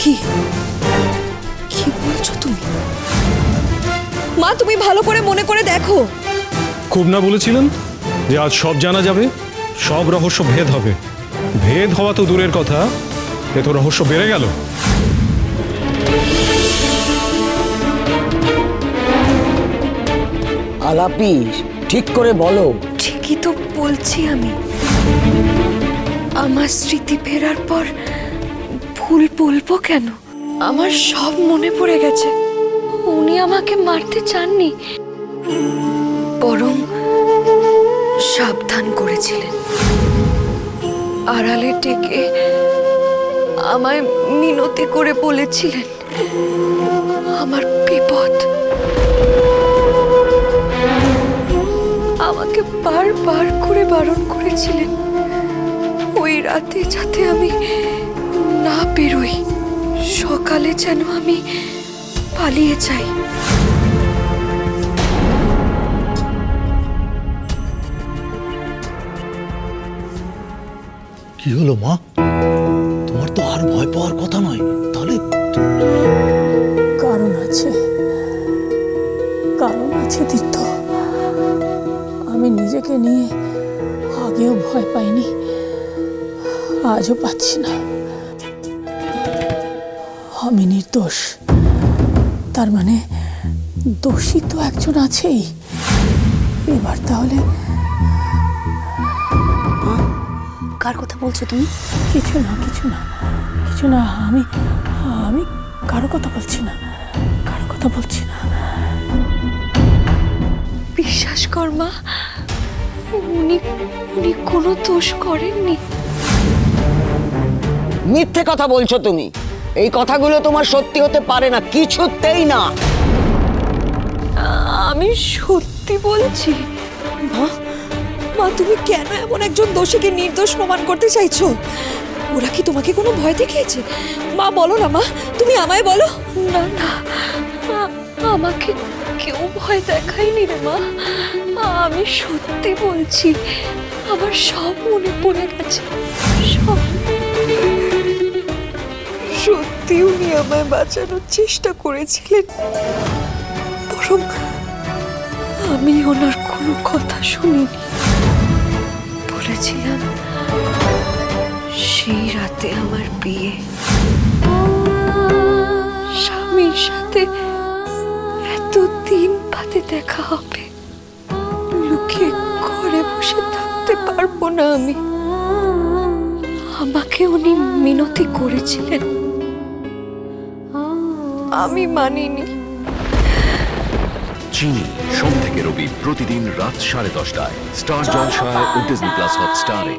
কি? কি বলছো তুমি? মা তুমি ভালো করে মনে করে দেখো। খুব না বলেছিলেন যে আজ সব জানা যাবে সব রহস্য ভেদ হবে। ভেদ হওয়া তো দূরের কথা এ তো রহস্য বেড়ে গেল। আলাপি ঠিক করে বলো। ঠিকই তো বলছি আমি। আমার স্মৃতি ফেরার পর ভুল বলব কেন? আমার সব মনে পড়ে গেছে। উনি আমাকে মারতে চাননি। বরং সাবধান করেছিলেন। আড়ালে ডেকে আমায় মিনতি করে বলেছিলেন, আমার বিপদ। আমাকে বারবার করে বারণ করেছিলেন। ওই রাতে যাতে আমি না বেরোই। সকালে যেন আমি পালিয়ে যাই। কি হলো মা? তোমার তো আর ভয় পাওয়ার কথা নয়। তাহলে কারণ আছে। কারণ আছে তীর্থ। আমি নিজেকে নিয়ে আগেও ভয় পাইনি। আজও পাচ্ছি না। আমি নির্দোষ তার মানে দোষী তো একজন আছেই। এবার তাহলে কার কথা বলছো তুমি? কিছু না কিছু না কিছু না আমি আমি কারও কথা বলছি না কারও কথা বলছি না। বিশ্বাস কর মা উনি উনি কোনো দোষ করেননি। মিথ্যে কথা বলছো তুমি। এই কথাগুলো তোমার সত্যি হতে পারে না কিছুতেই না। আমি সত্যি বলছি মা মা তুমি কেন এমন একজন দোষীকে নির্দোষ প্রমাণ করতে চাইছো? ওরা কি তোমাকে কোনো ভয় দেখিয়েছে? মা বলো না মা তুমি আমায় বলো। না না আমাকে কেউ ভয় দেখায়নি রে মা। আমি সত্যি বলছি আমার সব মনে পড়ে গেছে সব সত্যি উনি আমায় বাঁচানোর চেষ্টা করেছিলেন। বরং আমি ওনার কোনো কথা শুনিনি। বলেছিলাম, সেই রাতে আমার বিয়ে। স্বামীর সাথে এত দিন বাদে দেখা হবে। লুকিয়ে ঘরে বসে থাকতে পারব না আমি। আমাকে উনি মিনতি করেছিলেন। আমি মানিনি। চিনি, সোম থেকে রবি প্রতিদিন রাত সাড়ে দশটায়। স্টার জলসায় ও ডিজনি প্লাস হটস্টারে